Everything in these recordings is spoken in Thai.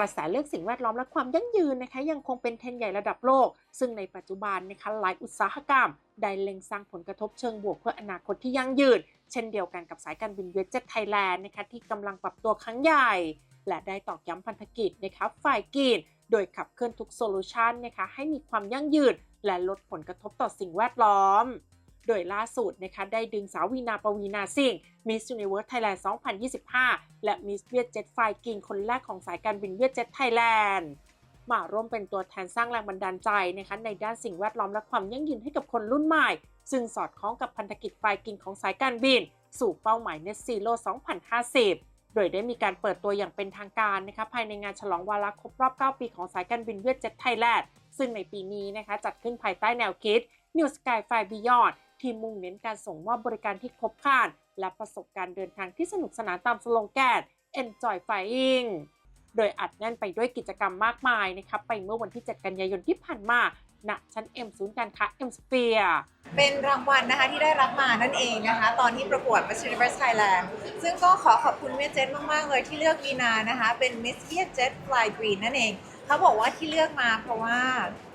ระแสเรื่องสิ่งแวดล้อมและความยั่งยืนนะคะยังคงเป็นเทรนใหญ่ระดับโลก ซึ่งในปัจจุบันนะคะหลายอุตสาหกรรม ได้เล็งสร้างผลกระทบเชิงบวกเพื่ออนาคตที่ยั่งยืน เช่นเดียวกันกับสายการบินเวสเจ็ตไทยแลนด์นะคะที่กำลังปรับตัวครั้งใหญ่ และได้ตอกย้ำพันธกิจนะคะฝ่ายกีนโดยขับเคลื่อนทุกโซลูชันนะคะให้มีความยั่งยืน และลดผลกระทบต่อสิ่งแวดล้อม ดยล่าสุดนะคะได้ดึงสาววีนาปวีนาซิง Miss Universe Thailand 2025 และ Miss Vietjet Fly King คนแรกของสายการบิน Vietjet Thailand มาร่วมเป็นตัวแทนสร้างแรงบันดาลใจนะคะในด้านสิ่งแวดล้อมและความยั่งยืนให้กับคนรุ่นใหม่ ซึ่งสอดคล้องกับพันธกิจไฟกินของสายการบิน สู่เป้าหมาย Net Zero 2050 โดยได้มีการเปิดตัวอย่างเป็นทางการนะคะภายในงานฉลองวาระครบรอบ 9 ปีของสายการบินเวียดเจ็ตไทยแลนด์ซึ่งในปีนี้นะคะจัดขึ้นภายใต้แนวคิด New Sky Fly Beyond ที่มุ่งเน้นการส่งมอบบริการที่ครบครันและประสบการณ์เดินทางที่สนุกสนานตามสโลแกน Enjoy Flying โดยอัดแน่นไปด้วยกิจกรรมมากมายนะคะไปเมื่อวันที่ 7 กันยายนที่ผ่านมาณชั้น M ศูนย์การค้า M Sphere เป็นรางวัลนะคะที่ได้รับมานั่นเองนะคะ ตอนที่ประกวด Miss Universe Thailand ซึ่งก็ขอขอบคุณเวียเจ็ตมาก ๆ เลยที่เลือกวีนานะคะ เป็น Miss เวียเจ็ต Fly Green นั่นเอง เขาบอกว่าที่เลือกมาเพราะว่า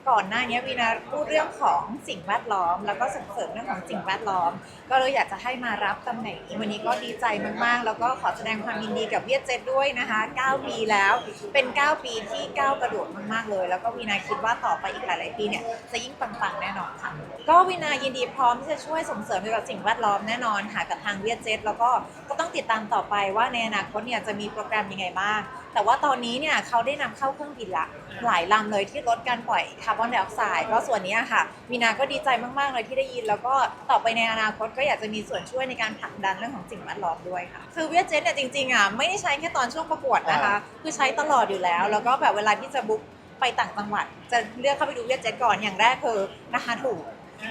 ก่อนหน้านี้วีนาพูดเรื่องของสิ่งแวดล้อม แล้วก็ส่งเสริมเรื่องของสิ่งแวดล้อม ก็เลยอยากจะให้มารับตำแหน่งนี้วันนี้ก็ดีใจมากๆ แล้วก็ขอแสดงความยินดีกับเวียดเจ็ตด้วยนะคะ 9 ปีแล้วเป็น 9 ปีที่ก้าวกระโดดมากๆเลย แล้วก็วีนาคิดว่าต่อไปอีกหลายๆปีเนี่ยจะยิ่งปังๆแน่นอนค่ะก็วีนายินดีพร้อมที่จะช่วยส่งเสริมเกี่ยวกับสิ่งแวดล้อมแน่นอนค่ะกับทางเวียดเจ็ตแล้วก็ก็ต้องติดตามต่อไปว่าในอนาคตเนี่ยจะมีโปรแกรมยังไงบ้าง แต่ว่าตอนนี้เนี่ยเขาได้นำเข้าเครื่องบินละหลายลำเลยที่ลดการปล่อยคาร์บอนไดออกไซด์ก็ส่วนนี้ค่ะวีนาก็ดีใจมากๆเลยที่ได้ยิน แล้วก็ต่อไปในอนาคตก็อยากจะมีส่วนช่วยในการผลักดันเรื่องของสิ่งแวดล้อมด้วยค่ะ คือเวียเจ็ตเนี่ยจริงๆอะไม่ได้ใช้แค่ตอนช่วงประกวดนะคะ คือใช้ตลอดอยู่แล้ว แล้วก็แบบเวลาที่จะบุ๊กไปต่างจังหวัด จะเลือกเข้าไปดูเวียเจ็ตก่อนอย่างแรกคือราคาถูก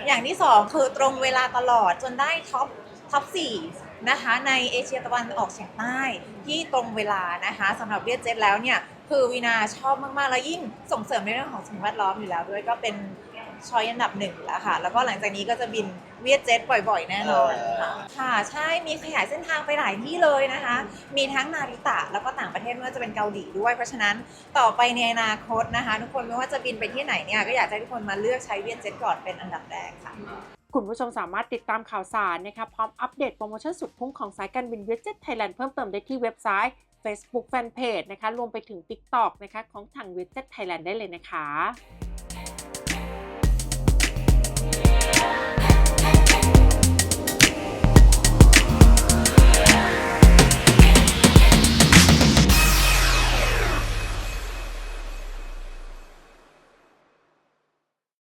อย่างที่สองคือตรงเวลาตลอดจนได้ท็อปท็อปสี่ นะคะในเอเชียตะวันออกเฉียงใต้ที่ตรงเวลานะคะสำหรับเวียดเจ็ตแล้วเนี่ยคือวีนาชอบมาก ๆ แล้วยิ่งส่งเสริมในเรื่องของสิ่งแวดล้อมอยู่แล้วด้วยก็เป็นชอยอันดับหนึ่งแล้วค่ะ แล้วก็หลังจากนี้ก็จะบินเวียดเจ็ตบ่อยๆ แน่นอนค่ะค่ะ ใช่มีขยายเส้นทางไปหลายที่เลยนะคะ มีทั้งนาริตะแล้วก็ต่างประเทศไม่ว่าจะเป็นเกาหลีด้วย เพราะฉะนั้นต่อไปในอนาคตนะคะ ทุกคนไม่ว่าจะบินไปที่ไหนเนี่ยก็อยากให้ทุกคนมาเลือกใช้เวียดเจ็ตก่อนเป็นอันดับแรกค่ะ คุณผู้ชมสามารถติดตามข่าวสารนะคะพร้อมอัปเดตโปรโมชั่นสุดคุ้มของสายการบินเวสเจ็ตไทยแลนด์เพิ่มเติมได้ที่เว็บไซต์ Facebook Fanpage นะคะรวมไปถึง TikTok นะคะของทางเวสเจ็ตไทยแลนด์ได้เลยนะคะ